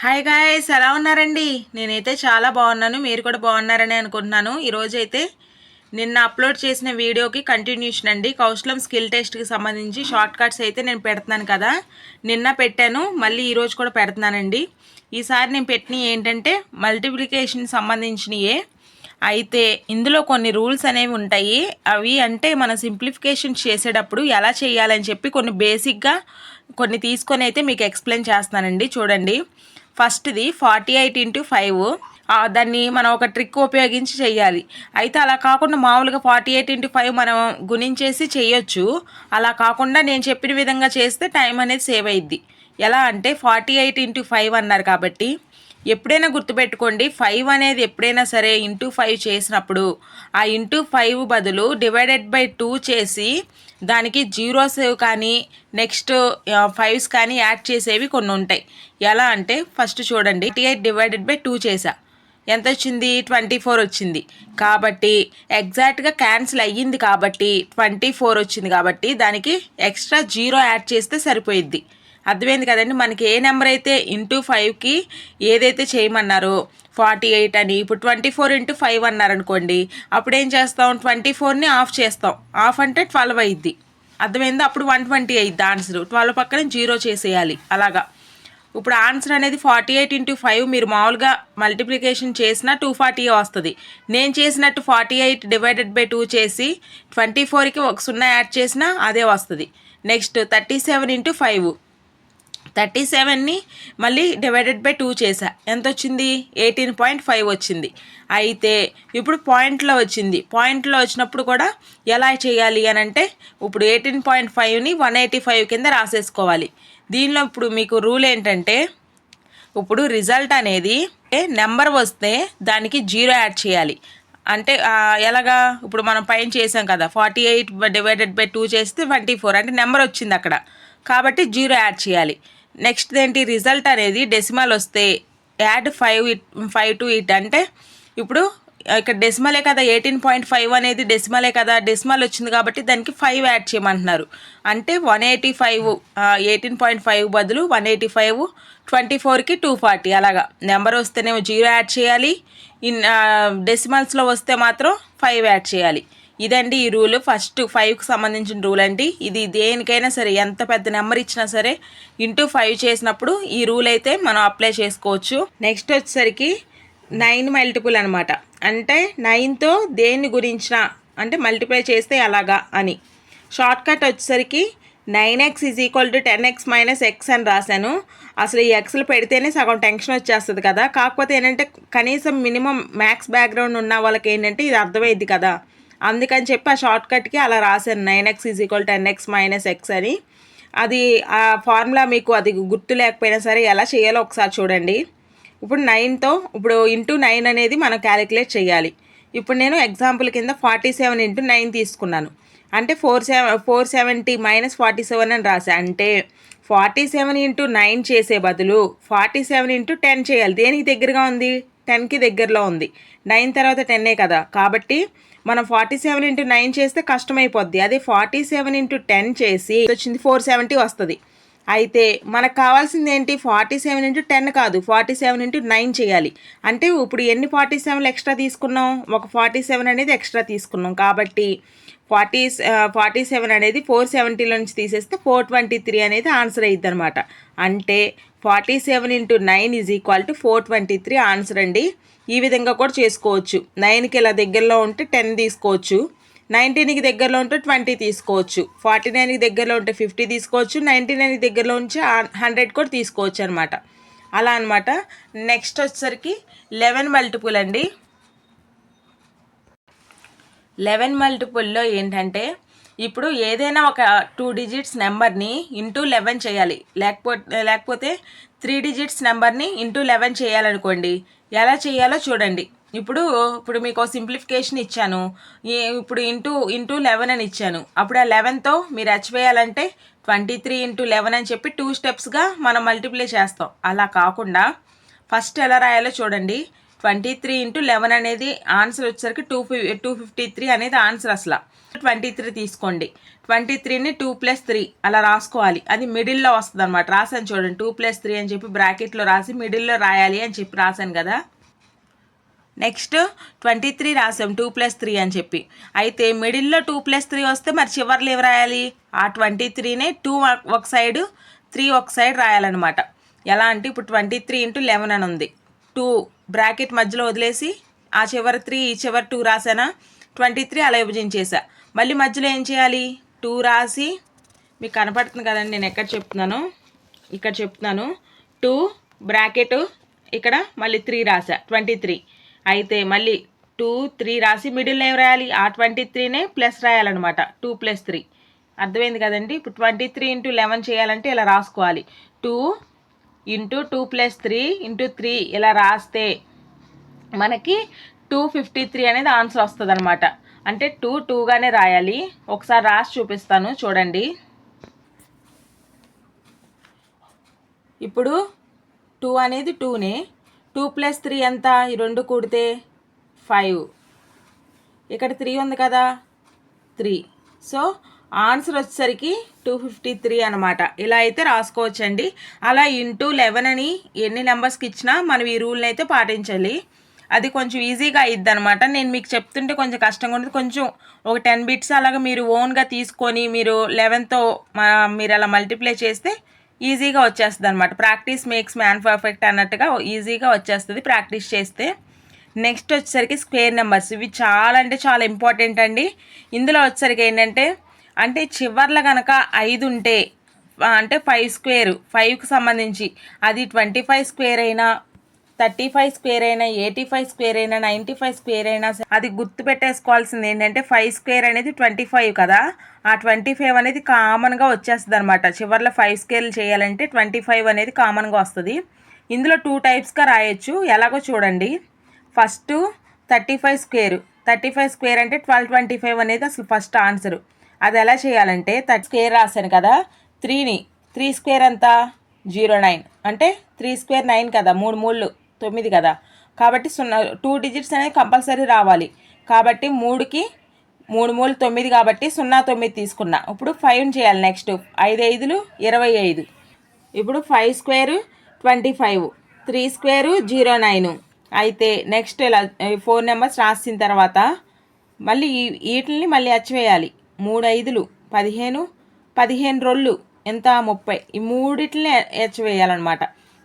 Hi guys ఎలా ఉన్నారండి? నేనైతే చాలా బాగున్నాను మీరు కూడా బాగున్నారని అనుకుంటున్నాను. ఈరోజు అయితే నిన్న అప్లోడ్ చేసిన వీడియోకి కంటిన్యూషన్ అండి. కౌశలం స్కిల్ టెస్ట్కి సంబంధించి షార్ట్ కట్స్ అయితే నేను పెడుతున్నాను కదా. నిన్న పెట్టాను మళ్ళీ ఈరోజు కూడా పెడుతున్నానండి. ఈసారి నేను పెట్టినవి ఏంటంటే మల్టిప్లికేషన్ సంబంధించినయే. అయితే ఇందులో కొన్ని రూల్స్ అనేవి ఉంటాయి. అవి అంటే మనం సింప్లిఫికేషన్ చేసేటప్పుడు ఎలా చేయాలని చెప్పి కొన్ని బేసిక్గా కొన్ని తీసుకొని అయితే మీకు ఎక్స్ప్లెయిన్ చేస్తానండి. చూడండి. ఫస్ట్ది ఫార్టీ ఎయిట్ ఇంటూ ఫైవ్. దాన్ని మనం ఒక ట్రిక్ ఉపయోగించి చేయాలి. అయితే అలా కాకుండా మామూలుగా ఫార్టీ ఎయిట్ ఇంటూ ఫైవ్ మనం గుణించేసి చేయొచ్చు. అలా కాకుండా నేను చెప్పిన విధంగా చేస్తే టైం అనేది సేవ్ అయ్యిద్ది ఎలా అంటే ఫార్టీ ఎయిట్ ఇంటూ ఫైవ్ అన్నారు కాబట్టి ఎప్పుడైనా గుర్తుపెట్టుకోండి ఫైవ్ అనేది ఎప్పుడైనా సరే ఇంటూ ఫైవ్ చేసినప్పుడు ఆ ఇంటూ ఫైవ్ బదులు డివైడెడ్ బై టూ చేసి దానికి జీరోస్ కానీ నెక్స్ట్ ఫైవ్స్ కానీ యాడ్ చేసేవి కొన్ని ఉంటాయి. ఎలా అంటే ఫస్ట్ చూడండి ఎయిట్ డివైడెడ్ బై టూ చేసా ఎంత వచ్చింది? ట్వంటీ ఫోర్ వచ్చింది. కాబట్టి ఎగ్జాక్ట్గా క్యాన్సిల్ అయ్యింది కాబట్టి ట్వంటీ ఫోర్ వచ్చింది కాబట్టి దానికి ఎక్స్ట్రా జీరో యాడ్ చేస్తే సరిపోయిద్ది. అర్థమైంది కదండి. మనకి ఏ నెంబర్ అయితే ఇంటూ ఫైవ్కి ఏదైతే చేయమన్నారో ఫార్టీ ఎయిట్ అని ఇప్పుడు ట్వంటీ ఫోర్ ఇంటూ ఫైవ్ అన్నారనుకోండి అప్పుడు ఏం చేస్తాం? ట్వంటీ ఫోర్ని ఆఫ్ చేస్తాం. ఆఫ్ అంటే ట్వెల్వ్ అయ్యిద్ది అర్థమైంది? అప్పుడు వన్ ట్వంటీ అయ్యిద్ది ఆన్సర్. ట్వెల్వ్ పక్కన జీరో చేసేయాలి. అలాగా. ఇప్పుడు ఆన్సర్ అనేది ఫార్టీ ఎయిట్ ఇంటూ ఫైవ్ మీరు మామూలుగా మల్టిప్లికేషన్ చేసినా టూ ఫార్టీ వస్తుంది. నేను చేసినట్టు forty eight divided by two చేసి ట్వంటీ ఫోర్కి ఒక సున్నా యాడ్ చేసినా అదే వస్తుంది. Next thirty seven into five. Thirty సెవెన్ని మళ్ళీ డివైడెడ్ బై టూ చేసా ఎంత వచ్చింది ఎయిటీన్ పాయింట్ ఫైవ్ వచ్చింది. అయితే ఇప్పుడు పాయింట్లో వచ్చింది. పాయింట్లో వచ్చినప్పుడు కూడా ఎలా చేయాలి అని అంటే ఇప్పుడు ఎయిటీన్ పాయింట్ ఫైవ్ని వన్ ఎయిటీ ఫైవ్ కింద రాసేసుకోవాలి. దీనిలో ఇప్పుడు మీకు రూల్ ఏంటంటే ఇప్పుడు రిజల్ట్ అనేది నెంబర్ వస్తే దానికి జీరో యాడ్ చేయాలి. అంటే ఎలాగా? ఇప్పుడు మనం పైన చేసాం కదా forty eight divided by two చేస్తే ట్వంటీ ఫోర్. అంటే నెంబర్ వచ్చింది అక్కడ. కాబట్టి జీరో యాడ్ చేయాలి. నెక్స్ట్ ఏంటి రిజల్ట్ అనేది డెసిమల్ వస్తే add five it five to it అంటే ఇప్పుడు ఇక్కడ డెసిమలే కదా ఎయిటీన్ పాయింట్ ఫైవ్ అనేది డెసిమలే కదా డెసిమల్ వచ్చింది కాబట్టి దానికి ఫైవ్ యాడ్ చేయమంటున్నారు. అంటే one eighty five eighteen point five బదులు వన్ ఎయిటీ ఫైవ్ ట్వంటీ ఫోర్కి టూ ఫార్టీ అలాగా. నెంబర్ వస్తేనేమో జీరో యాడ్ చేయాలి. ఇన్ డెసిమల్స్లో వస్తే మాత్రం ఫైవ్ యాడ్ చేయాలి. ఇదండి ఈ రూల్. ఫస్ట్ ఫైవ్కి సంబంధించిన రూల్ అండి. ఇది దేనికైనా సరే ఎంత పెద్ద నెంబర్ ఇచ్చినా సరే ఇంటూ ఫైవ్ చేసినప్పుడు ఈ రూల్ అయితే మనం అప్లై చేసుకోవచ్చు. నెక్స్ట్ వచ్చేసరికి నైన్ మల్టిపుల్ అనమాట అంటే నైన్తో దేని గురించిన అంటే మల్టిప్లై చేస్తే ఎలాగా అని. షార్ట్ కట్ వచ్చేసరికి nine x is equal to ten x minus x అని రాశాను. అసలు ఈ ఎక్స్లు పెడితేనే సగం టెన్షన్ వచ్చేస్తుంది కదా. కాకపోతే ఏంటంటే కనీసం మినిమం మ్యాథ్స్ బ్యాక్గ్రౌండ్ ఉన్న వాళ్ళకి ఏంటంటే ఇది అర్థమైంది కదా. అందుకని చెప్పి ఆ షార్ట్ కట్కి అలా రాశాను. Nine x is equal ten x minus x అని. అది ఆ ఫార్ములా మీకు అది గుర్తు లేకపోయినా సరే ఎలా చేయాలో ఒకసారి చూడండి. ఇప్పుడు నైన్తో ఇప్పుడు ఇంటూ నైన్ అనేది మనం క్యాలిక్యులేట్ చేయాలి. ఇప్పుడు నేను ఎగ్జాంపుల్ కింద ఫార్టీ సెవెన్ ఇంటూ నైన్ తీసుకున్నాను. అంటే four seven four seventy minus forty seven అని రాసా అంటే ఫార్టీ సెవెన్ ఇంటూ నైన్ చేసే బదులు ఫార్టీ సెవెన్ ఇంటూ టెన్ చేయాలి. దేనికి దగ్గరగా ఉంది? టెన్కి దగ్గరలో ఉంది. నైన్ తర్వాత టెన్నే కదా. కాబట్టి మనం ఫార్టీ సెవెన్ ఇంటూ నైన్ చేస్తే కష్టమైపోద్ది. అదే ఫార్టీ సెవెన్ ఇంటూ టెన్ చేసి వచ్చింది ఫోర్ సెవెంటీ వస్తుంది. అయితే మనకు కావాల్సింది ఏంటి? ఫార్టీ సెవెన్ ఇంటూ టెన్ కాదు. ఫార్టీ సెవెన్ ఇంటూ నైన్ చేయాలి. అంటే ఇప్పుడు ఎన్ని ఫార్టీ సెవెన్లు ఎక్స్ట్రా తీసుకున్నాం? ఒక ఫార్టీ సెవెన్ అనేది ఎక్స్ట్రా తీసుకున్నాం. కాబట్టి ఫార్టీ ఫార్టీ సెవెన్ అనేది ఫోర్ సెవెంటీలో నుంచి తీసేస్తే ఫోర్ ట్వంటీ త్రీ అనేది ఆన్సర్ అయ్యిద్ది అనమాట అంటే forty seven into nine is equal to four twenty three answer అండి. ఈ విధంగా కూడా చేసుకోవచ్చు. నైన్కి ఇలా దగ్గరలో ఉంటే టెన్ తీసుకోవచ్చు. నైన్టీన్కి దగ్గరలో ఉంటే ట్వంటీ తీసుకోవచ్చు. ఫార్టీ నైన్కి దగ్గరలో ఉంటే ఫిఫ్టీ తీసుకోవచ్చు. నైంటీ నైన్కి దగ్గరలో ఉంచి హండ్రెడ్ కూడా తీసుకోవచ్చు అనమాట అలా అనమాట నెక్స్ట్ వచ్చేసరికి లెవెన్ మల్టిపుల్ అండి. లెవెన్ మల్టిపుల్లో ఏంటంటే ఇప్పుడు ఏదైనా ఒక టూ డిజిట్స్ నెంబర్ని ఇంటూ లెవెన్ చేయాలి. లేకపోతే లేకపోతే త్రీ డిజిట్స్ నెంబర్ని ఇంటూ లెవెన్ చేయాలనుకోండి. ఎలా చేయాలో చూడండి. ఇప్పుడు ఇప్పుడు మీకు సింప్లిఫికేషన్ ఇచ్చాను. ఇప్పుడు ఇంటూ ఇంటూ లెవెన్ అని ఇచ్చాను. అప్పుడు ఆ లెవెన్తో మీరు వేయాలంటే ట్వంటీ త్రీ ఇంటూ లెవెన్ అని చెప్పి టూ స్టెప్స్గా మనం మల్టిప్లై చేస్తాం. అలా కాకుండా ఫస్ట్ ఎలా రాయాలో చూడండి. ట్వంటీ త్రీ ఇంటూ లెవెన్ అనేది ఆన్సర్ వచ్చేసరికి టూ ఫి టూ ఫిఫ్టీ త్రీ అనేది ఆన్సర్ అసలు. ట్వంటీ త్రీ తీసుకోండి. ట్వంటీ త్రీని టూ ప్లస్ త్రీ అలా రాసుకోవాలి. అది మిడిల్లో వస్తుంది అనమాట రాశాను చూడండి టూ ప్లస్ త్రీ అని చెప్పి బ్రాకెట్లో రాసి మిడిల్లో రాయాలి అని చెప్పి రాశాను కదా. నెక్స్ట్ ట్వంటీ త్రీ రాసాం టూ ప్లస్ త్రీ అని చెప్పి. అయితే మిడిల్లో టూ ప్లస్ త్రీ వస్తే మరి చివర్లు ఏవి రాయాలి? ఆ ట్వంటీ త్రీనే టూ ఒక సైడ్ త్రీ ఒక సైడ్ రాయాలన్నమాట. ఎలా అంటే ఇప్పుడు ట్వంటీ త్రీ ఇంటూ లెవెన్ అని ఉంది. టూ బ్రాకెట్ మధ్యలో వదిలేసి ఆ చివరి త్రీ ఈ చివరి టూ రాసానా? ట్వంటీ త్రీ అలా విభజించేసా. మళ్ళీ మధ్యలో ఏం చేయాలి? టూ రాసి మీకు కనపడుతుంది కదండి నేను ఎక్కడ చెప్తున్నాను? ఇక్కడ చెప్తున్నాను. టూ బ్రాకెట్ ఇక్కడ మళ్ళీ త్రీ రాసా ట్వంటీ త్రీ. అయితే మళ్ళీ టూ త్రీ రాసి మిడిల్ ఏం రాయాలి? ఆ ట్వంటీ త్రీనే ప్లస్ రాయాలన్నమాట. Two plus three. అర్థమైంది కదండి? ఇప్పుడు ట్వంటీ త్రీ ఇంటూ లెవెన్ చేయాలంటే ఇలా రాసుకోవాలి. Two into two plus three into three ఇలా రాస్తే మనకి టూ ఫిఫ్టీ త్రీ అనేది ఆన్సర్ వస్తుంది అనమాట అంటే టూ టూగానే రాయాలి. ఒకసారి రాసి చూపిస్తాను చూడండి. ఇప్పుడు టూ అనేది టూనే టూ ప్లస్ త్రీ ఎంత? ఈ రెండు కూడితే ఫైవ్ ఇక్కడ త్రీ ఉంది కదా? త్రీ సో ఆన్సర్ వచ్చేసరికి టూ ఫిఫ్టీ త్రీ అనమాట ఇలా అయితే రాసుకోవచ్చండి. అలా ఇంటూ లెవెన్ అని ఎన్ని నెంబర్స్కి ఇచ్చినా మనం ఈ రూల్ని అయితే పాటించాలి. అది కొంచెం ఈజీగా అయ్యిద్ది అనమాట నేను మీకు చెప్తుంటే కొంచెం కష్టంగా ఉంటుంది. కొంచెం ఒక టెన్ బిట్స్ అలాగా మీరు ఓన్గా తీసుకొని మీరు లెవెన్తో మీరు అలా మల్టిప్లై చేస్తే ఈజీగా వచ్చేస్తుంది అనమాట ప్రాక్టీస్ మేక్స్ మ్యాన్ పర్ఫెక్ట్ అన్నట్టుగా ఈజీగా వచ్చేస్తుంది ప్రాక్టీస్ చేస్తే. నెక్స్ట్ వచ్చేసరికి స్క్వేర్ నెంబర్స్ ఇవి చాలా అంటే చాలా ఇంపార్టెంట్ అండి. ఇందులో వచ్చేసరికి ఏంటంటే అంటే చివర్ల కనుక ఐదు ఉంటే అంటే ఫైవ్ స్క్వేర్ ఫైవ్కి సంబంధించి అది ట్వంటీ ఫైవ్ స్క్వేర్ అయినా థర్టీ ఫైవ్ స్క్వేర్ అయినా ఎయిటీ ఫైవ్ స్క్వేర్ అయినా నైంటీ ఫైవ్ స్క్వేర్ అయినా అది గుర్తు పెట్టేసుకోవాల్సింది ఏంటంటే ఫైవ్ స్క్వేర్ అనేది ట్వంటీ ఫైవ్ కదా. ఆ ట్వంటీ ఫైవ్ అనేది కామన్గా వచ్చేస్తుంది అనమాట చివరిలో ఫైవ్ స్క్వేర్లు చేయాలంటే ట్వంటీ ఫైవ్ అనేది కామన్గా వస్తుంది. ఇందులో టూ టైప్స్గా రాయొచ్చు. ఎలాగో చూడండి. First thirty five square. Thirty five square అంటే ట్వెల్వ్ ట్వంటీ ఫైవ్ అనేది అసలు ఫస్ట్ ఆన్సర్. అది ఎలా చేయాలంటే థర్టీ స్క్వేర్ రాశాను కదా. త్రీని. త్రీ స్క్వేర్ ఎంత? Zero nine. అంటే త్రీ స్క్వేర్ నైన్ కదా. మూడు మూళ్ళు. తొమ్మిది కదా. కాబట్టి సున్నా టూ డిజిట్స్ అనేది కంపల్సరీ రావాలి. కాబట్టి మూడుకి మూడు మూడు తొమ్మిది కాబట్టి సున్నా తొమ్మిది తీసుకున్నా. ఇప్పుడు ఫైవ్ చేయాలి నెక్స్ట్. ఐదు ఐదులు ఇరవై ఐదు. ఇప్పుడు five square twenty five. Three square zero nine. అయితే నెక్స్ట్ ఇలా ఫోర్ నెంబర్స్ రాసిన తర్వాత మళ్ళీ వీటిని మళ్ళీ అచ్చివేయాలి. మూడు ఐదులు పదిహేను పదిహేను రొళ్ళు ఎంత? ముప్పై. ఈ మూడిట్లని అచ్చివేయాలన్నమాట.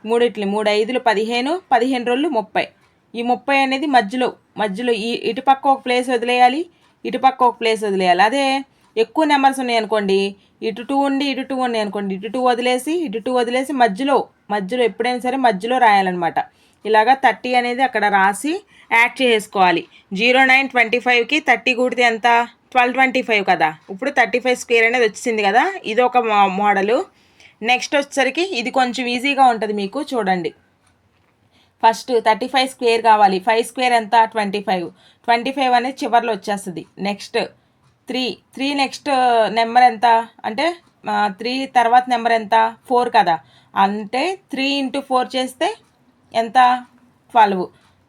మూడిట్లు మూడు ఐదులు పదిహేను పదిహేను రోజులు ముప్పై. ఈ ముప్పై అనేది మధ్యలో మధ్యలో ఈ ఇటుపక్క ఒక ప్లేస్ వదిలేయాలి ఇటుపక్క ఒక ప్లేస్ వదిలేయాలి. అదే ఎక్కువ నెంబర్స్ ఉన్నాయి అనుకోండి ఇటు టూ ఉండి ఇటు టూ ఉన్నాయి అనుకోండి ఇటు టూ వదిలేసి ఇటు టూ వదిలేసి మధ్యలో మధ్యలో ఎప్పుడైనా సరే మధ్యలో రాయాలన్నమాట. ఇలాగా థర్టీ అనేది అక్కడ రాసి యాడ్ చేసుకోవాలి. జీరో నైన్ ట్వంటీ ఫైవ్కి థర్టీ కూడితే ఎంత? ట్వెల్వ్ ట్వంటీ ఫైవ్ కదా. ఇప్పుడు థర్టీ ఫైవ్ స్క్వేర్ అనేది వచ్చింది కదా. ఇది ఒక మోడలు నెక్స్ట్ వచ్చేసరికి ఇది కొంచెం ఈజీగా ఉంటుంది మీకు చూడండి. ఫస్ట్ థర్టీ ఫైవ్ స్క్వేర్ కావాలి. ఫైవ్ స్క్వేర్ ఎంత? ట్వంటీ ఫైవ్ ట్వంటీ ఫైవ్ అనేది చివరిలో వచ్చేస్తుంది. Next three three next number ఎంత? అంటే త్రీ తర్వాత నెంబర్ ఎంత? ఫోర్ కదా. అంటే త్రీ ఇంటూ ఫోర్ చేస్తే ఎంత? ట్వెల్వ్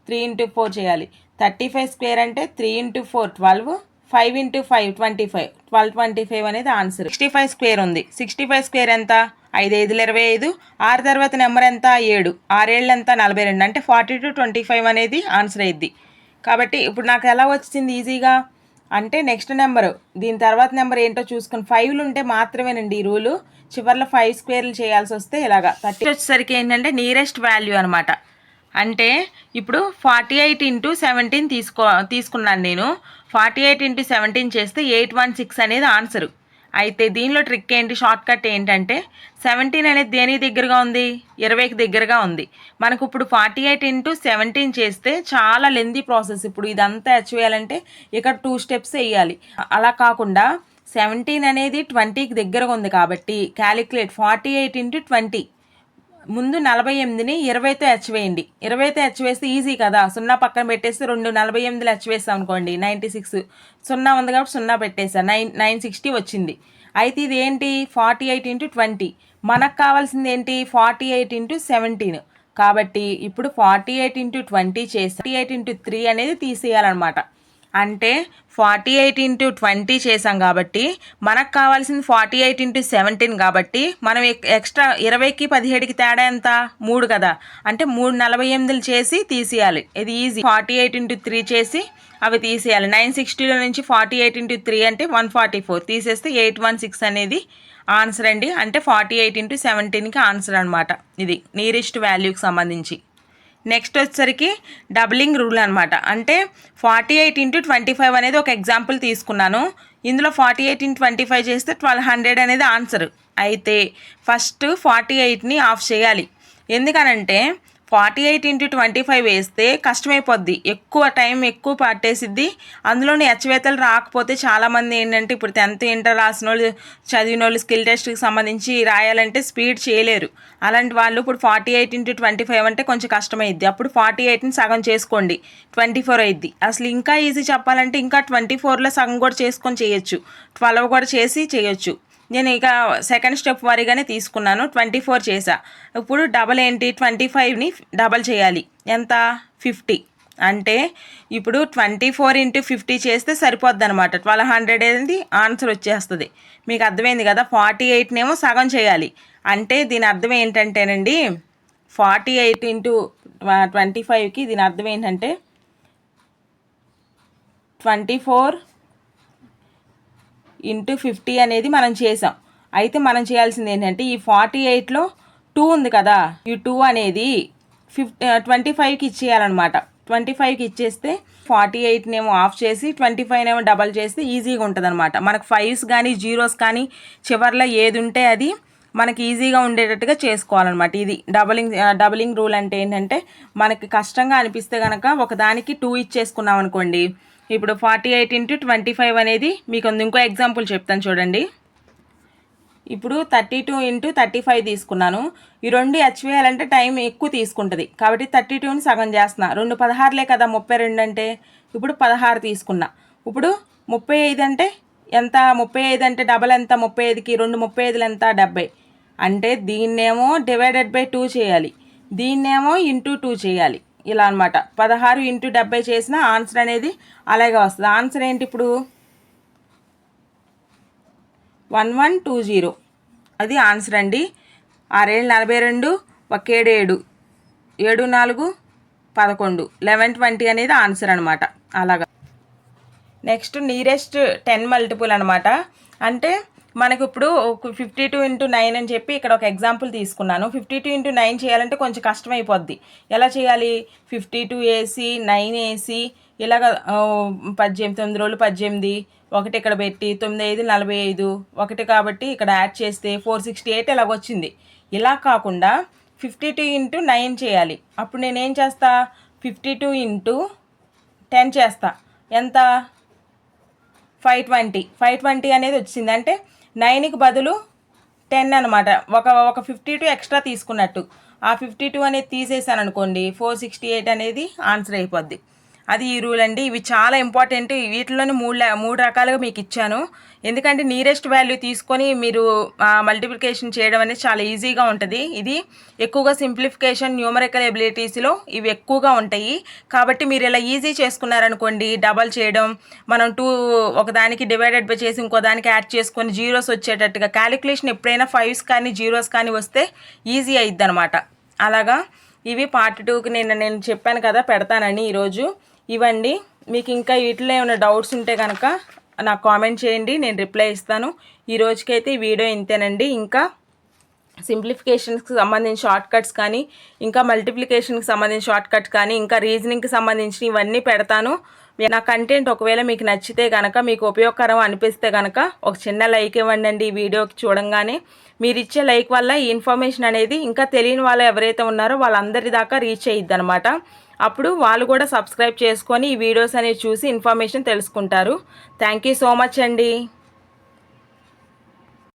త్రీ ఇంటూ ఫోర్ చేయాలి. థర్టీ ఫైవ్ స్క్వేర్ అంటే three into four twelve five into five twenty five twelve twenty five అనేది ఆన్సర్ సిక్స్టీ ఫైవ్ స్క్వేర్ ఉంది. సిక్స్టీ ఫైవ్ స్క్వేర్ ఎంత? ఐదు ఐదులు ఇరవై ఐదు ఆరు తర్వాత నెంబర్ ఎంత? ఏడు. ఆరేళ్ళు ఎంత? నలభై రెండు. అంటే ఫార్టీ టు ట్వంటీ ఫైవ్ అనేది ఆన్సర్ అయ్యిద్ది. కాబట్టి ఇప్పుడు నాకు ఎలా వచ్చింది ఈజీగా? అంటే నెక్స్ట్ నెంబరు. దీని తర్వాత నెంబర్ ఏంటో చూసుకుని. ఫైవ్లు ఉంటే మాత్రమేనండి ఈ రూలు. చివరిలో ఫైవ్ స్క్వేర్లు చేయాల్సి వస్తే ఇలాగా. థర్టీ వచ్చేసరికి ఏంటంటే నియరెస్ట్ వాల్యూ అనమాట అంటే ఇప్పుడు ఫార్టీ ఎయిట్ ఇంటూ సెవెంటీన్ తీసుకో తీసుకున్నాను నేను. ఫార్టీ ఎయిట్ ఇంటూ సెవెంటీన్ చేస్తే ఎయిట్ వన్ సిక్స్ అనేది ఆన్సరు. అయితే దీనిలో ట్రిక్ ఏంటి? షార్ట్ కట్ ఏంటంటే సెవెంటీన్ అనేది దేనికి దగ్గరగా ఉంది? ఇరవైకి దగ్గరగా ఉంది. మనకు ఇప్పుడు ఫార్టీ ఎయిట్ ఇంటూ సెవెంటీన్ చేస్తే చాలా లెందీ ప్రాసెస్ ఇప్పుడు ఇదంతా అచీవ్ చేయాలంటే ఇక్కడ టూ స్టెప్స్ వేయాలి. అలా కాకుండా సెవెంటీన్ అనేది ట్వంటీకి దగ్గరగా ఉంది కాబట్టి calculate forty eight into twenty ముందు నలభై ఎనిమిదిని ఇరవైతో హెచ్చవేయండి ఇరవైతో హెచ్చవేస్తే ఈజీ కదా. సున్నా పక్కన పెట్టేస్తే రెండు నలభై ఎనిమిదిలో హెచ్చవేస్తాం అనుకోండి. Ninety six. సున్నా ఉంది కాబట్టి సున్నా పెట్టేసా. నైన్ నైన్ సిక్స్టీ వచ్చింది. అయితే ఇది ఏంటి? Forty eight into twenty. మనకు కావాల్సింది ఏంటి? Forty eight into seventeen. కాబట్టి ఇప్పుడు ఫార్టీ ఎయిట్ ఇంటూ ట్వంటీ చేసి ఫార్టీ ఎయిట్ ఇంటూ త్రీ అనేది తీసేయాలన్నమాట. అంటే ఫార్టీ ఎయిట్ ఇంటూ ట్వంటీ చేసాం కాబట్టి మనకు కావాల్సింది ఫార్టీ ఎయిట్ ఇంటూ సెవెంటీన్ కాబట్టి మనం ఎక్స్ట్రా ఇరవైకి పదిహేడుకి తేడా ఎంత? మూడు కదా. అంటే మూడు నలభై ఎనిమిదిలు చేసి తీసేయాలి. ఇది easy forty eight into three చేసి అవి తీసేయాలి. నైన్ సిక్స్టీలో నుంచి ఫార్టీ ఎయిట్ ఇంటూ త్రీ అంటే వన్ ఫార్టీ ఫోర్ తీసేస్తే ఎయిట్ వన్ సిక్స్ అనేది ఆన్సర్ అండి. అంటే ఫార్టీ ఎయిట్ ఇంటూ సెవెంటీన్కి ఆన్సర్ అనమాట ఇది నియరెస్ట్ వాల్యూకి సంబంధించి. నెక్స్ట్ వచ్చేసరికి డబులింగ్ రూల్ అనమాట అంటే forty eight into twenty five అనేది ఒక ఎగ్జాంపుల్ తీసుకున్నాను. ఇందులో forty eight into twenty five చేస్తే ట్వెల్వ్ హండ్రెడ్ అనేది ఆన్సర్ అయితే ఫస్ట్ ఫార్టీ ఎయిట్ని ఆఫ్ చేయాలి. ఎందుకనంటే forty eight into twenty five వేస్తే కష్టమైపోద్ది. ఎక్కువ టైం ఎక్కువ పట్టేసిద్ది అందులోని హెచ్చవేతలు రాకపోతే చాలామంది ఏంటంటే ఇప్పుడు టెన్త్ ఇంటర్ రాసిన వాళ్ళు చదివిన వాళ్ళు స్కిల్ టెస్ట్కి సంబంధించి రాయాలంటే స్పీడ్ చేయలేరు. అలాంటి వాళ్ళు ఇప్పుడు forty eight into twenty five అంటే కొంచెం కష్టమైద్ది. అప్పుడు ఫార్టీ ఎయిట్ని సగం చేసుకోండి. ట్వంటీ ఫోర్ అయిద్ది. అసలు ఇంకా ఈజీ చెప్పాలంటే ఇంకా ట్వంటీ ఫోర్లో సగం కూడా చేసుకొని చేయొచ్చు. ట్వెల్వ్ కూడా చేసి చేయొచ్చు. నేను ఇక సెకండ్ స్టెప్ వారీగానే తీసుకున్నాను. ట్వంటీ ఫోర్ చేసా ఇప్పుడు డబల్ ఏంటి? ట్వంటీ ఫైవ్ని డబల్ చేయాలి. ఎంత? ఫిఫ్టీ అంటే ఇప్పుడు ట్వంటీ ఫోర్ ఇంటూ ఫిఫ్టీ చేస్తే సరిపోద్ది అనమాట ట్వెల్వ్ హండ్రెడ్ అనేది ఆన్సర్ వచ్చేస్తుంది. మీకు అర్థమైంది కదా? ఫార్టీ ఎయిట్నేమో సగం చేయాలి. అంటే దీని అర్థం ఏంటంటేనండి ఫార్టీ ఎయిట్ ఇంటూ ట్వంటీ ఫైవ్కి దీని అర్థం ఏంటంటే ట్వంటీ ఫోర్ ఇంటూ ఫిఫ్టీ అనేది మనం చేసాం. అయితే మనం చేయాల్సింది ఏంటంటే ఈ ఫార్టీ ఎయిట్లో టూ ఉంది కదా ఈ టూ అనేది ఫిఫ్టీ ట్వంటీ ఫైవ్కి ఇచ్చేయాలన్నమాట. ట్వంటీ ఫైవ్కి ఇచ్చేస్తే ఫార్టీ ఎయిట్నేమో ఆఫ్ చేసి ట్వంటీ ఫైవ్నేమో డబల్ చేస్తే ఈజీగా ఉంటుంది అనమాట మనకు ఫైవ్స్ కానీ జీరోస్ కానీ చివర్లో ఏది ఉంటే అది మనకి ఈజీగా ఉండేటట్టుగా చేసుకోవాలన్నమాట. ఇది డబలింగ్ డబలింగ్ రూల్ అంటే ఏంటంటే మనకి కష్టంగా అనిపిస్తే కనుక ఒకదానికి టూ ఇచ్చేసుకున్నాం అనుకోండి ఇప్పుడు forty eight into twenty five అనేది మీకు ఉంది. ఇంకో ఎగ్జాంపుల్ చెప్తాను చూడండి. ఇప్పుడు thirty two into thirty five తీసుకున్నాను. ఈ రెండు హెచ్ వేయాలంటే టైం ఎక్కువ తీసుకుంటుంది. కాబట్టి థర్టీ టూని సగం చేస్తున్నా. రెండు పదహారులే కదా ముప్పై రెండు అంటే. ఇప్పుడు పదహారు తీసుకున్నా. ఇప్పుడు ముప్పై ఐదు అంటే ఎంత? ముప్పై ఐదు అంటే డబల్ ఎంత? ముప్పై ఐదుకి రెండు ముప్పై ఐదులు ఎంత? డెబ్బై. అంటే దీన్నేమో డివైడెడ్ బై టూ చేయాలి. దీన్నేమో ఇంటూ టూ చేయాలి. ఇలా అనమాట పదహారు ఇంటూ డెబ్బై చేసిన ఆన్సర్ అనేది అలాగే వస్తుంది. ఆన్సర్ ఏంటి ఇప్పుడు? One one two zero. అది ఆన్సర్ అండి. ఆరేళ్ళు నలభై రెండు ఒకేడు ఏడు. ఏడు నాలుగు పదకొండు. లెవెన్ ట్వంటీ అనేది ఆన్సర్ అనమాట అలాగా. నెక్స్ట్ నియరెస్ట్ టెన్ మల్టిపుల్ అనమాట అంటే మనకు ఇప్పుడు ఫిఫ్టీ టూ ఇంటూ నైన్ అని చెప్పి ఇక్కడ ఒక ఎగ్జాంపుల్ తీసుకున్నాను. ఫిఫ్టీ టూ ఇంటూ నైన్ చేయాలంటే కొంచెం కష్టమైపోద్ది. ఎలా చేయాలి? ఫిఫ్టీ టూ ఏసీ నైన్ ఏసీ ఇలాగ పద్దెనిమిది తొమ్మిది రోజులు పద్దెనిమిది ఒకటి ఇక్కడ పెట్టి తొమ్మిది ఐదు నలభై ఐదు ఒకటి కాబట్టి ఇక్కడ యాడ్ చేస్తే ఫోర్ సిక్స్టీ ఎయిట్ ఇలాగ వచ్చింది ఇలా కాకుండా ఫిఫ్టీ టూ ఇంటూ నైన్ చేయాలి. అప్పుడు నేనేం చేస్తా? ఫిఫ్టీ టూ ఇంటూ టెన్ చేస్తా. ఎంత? ఫైవ్ ట్వంటీ ఫైవ్ ట్వంటీ అనేది వచ్చింది. అంటే నైన్కి బదులు టెన్ అనమాట ఒక ఒక ఫిఫ్టీ టూ ఎక్స్ట్రా తీసుకున్నట్టు. ఆ ఫిఫ్టీ టూ అనేది తీసేసాను అనుకోండి ఫోర్ సిక్స్టీ ఎయిట్ అనేది ఆన్సర్ అయిపోద్ది. అది ఈ రూల్ అండి. ఇవి చాలా ఇంపార్టెంట్ వీటిలోనే మూడు మూడు రకాలుగా మీకు ఇచ్చాను. ఎందుకంటే నీరెస్ట్ వాల్యూ తీసుకొని మీరు మల్టిప్లికేషన్ చేయడం అనేది చాలా ఈజీగా ఉంటుంది. ఇది ఎక్కువగా సింప్లిఫికేషన్ న్యూమరికల్ ఎబిలిటీస్లో ఇవి ఎక్కువగా ఉంటాయి. కాబట్టి మీరు ఇలా ఈజీ చేసుకున్నారనుకోండి డబల్ చేయడం మనం టూ ఒకదానికి డివైడెడ్ బై చేసి ఇంకో దానికి యాడ్ చేసుకొని జీరోస్ వచ్చేటట్టుగా క్యాలిక్యులేషన్ ఎప్పుడైనా ఫైవ్స్ కానీ జీరోస్ కానీ వస్తే ఈజీ అయిద్ది అనమాట అలాగా? ఇవి పార్ట్ టూకి నేను నేను చెప్పాను కదా పెడతానని ఈరోజు. ఇవ్వండి. మీకు ఇంకా వీటిలో ఏమైనా డౌట్స్ ఉంటే కనుక నాకు కామెంట్ చేయండి నేను రిప్లై ఇస్తాను. ఈ రోజుకైతే ఈ వీడియో ఇంతేనండి. ఇంకా సింప్లిఫికేషన్స్కి సంబంధించి షార్ట్ కట్స్ కానీ ఇంకా మల్టిప్లికేషన్కి సంబంధించి షార్ట్ కట్స్ కానీ ఇంకా రీజనింగ్కి సంబంధించిన ఇవన్నీ పెడతాను. నా కంటెంట్ ఒకవేళ మీకు నచ్చితే కనుక మీకు ఉపయోగకరం అనిపిస్తే కనుక ఒక చిన్న లైక్ ఇవ్వండి అండి ఈ వీడియోకి చూడంగానే. మీరు ఇచ్చే లైక్ వల్ల ఈ ఇన్ఫర్మేషన్ అనేది ఇంకా తెలియని వాళ్ళు ఎవరైతే ఉన్నారో వాళ్ళందరి దాకా రీచ్ అయ్యిద్ది అనమాట అప్పుడు వాళ్ళు కూడా సబ్స్క్రైబ్ చేసుకొని ఈ వీడియోస్ అనేవి చూసి ఇన్ఫర్మేషన్ తెలుసుకుంటారు. థ్యాంక్ యూ సో మచ్ అండి.